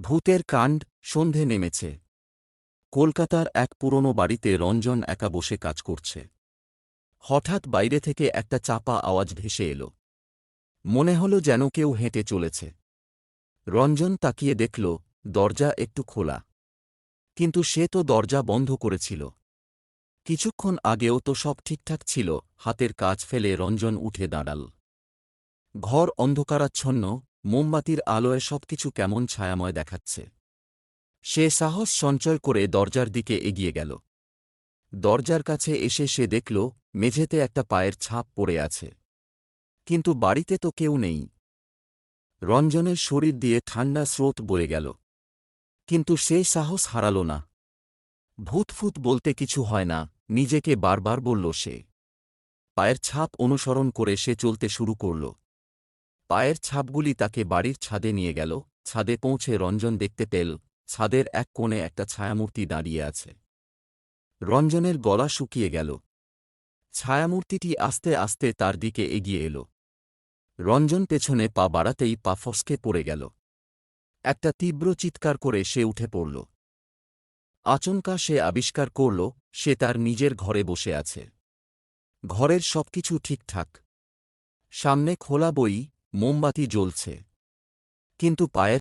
ভূতের কাণ্ড সন্ধে নেমেছে। কলকাতার এক পুরনো বাড়িতে রঞ্জন একা বসে কাজ করছে। হঠাৎ বাইরে থেকে একটা চাপা আওয়াজ ভেসে এল। মনে হল যেন কেউ হেঁটে চলেছে। রঞ্জন তাকিয়ে দেখল, দরজা একটু খোলা। কিন্তু সে তো দরজা বন্ধ করেছিল। কিছুক্ষণ আগেও তো সব ঠিকঠাক ছিল, হাতের কাজ ফেলে রঞ্জন উঠে দাঁড়াল। ঘর অন্ধকারাচ্ছন্ন মোমবাতির আলোয় সবকিছু কেমন ছায়াময় দেখাচ্ছে। সে সাহস সঞ্চয় করে দরজার দিকে এগিয়ে গেল। দরজার কাছে এসে সে দেখল, মেঝেতে একটা পায়ের ছাপ পড়ে আছে। কিন্তু বাড়িতে তো কেউ নেই। রঞ্জনের শরীর দিয়ে ঠান্ডা স্রোত বয়ে গেল। কিন্তু সে সাহস হারাল না। ভূতফুত বলতে কিছু হয় না, নিজেকে বারবার বলল সে। পায়ের ছাপ অনুসরণ করে সে চলতে শুরু করল। পায়ের ছাপগুলি তাকে বাড়ির ছাদে নিয়ে গেল। ছাদে পৌঁছে রঞ্জন দেখতে পেল, ছাদের এক কোণে একটা ছায়ামূর্তি দাঁড়িয়ে আছে। রঞ্জনের গলা শুকিয়ে গেল। ছায়ামূর্তিটি আস্তে আস্তে তার দিকে এগিয়ে এল। রঞ্জন পেছনে পা বাড়াতেই পা ফসকে পড়ে গেল। একটা তীব্র চিৎকার করে সে উঠে পড়ল। আচমকা সে আবিষ্কার করল, সে তার নিজের ঘরে বসে আছে। ঘরের সবকিছু ঠিকঠাক। সামনে খোলা বই মোমবাতি জ্বলছে। কিন্তু পায়ের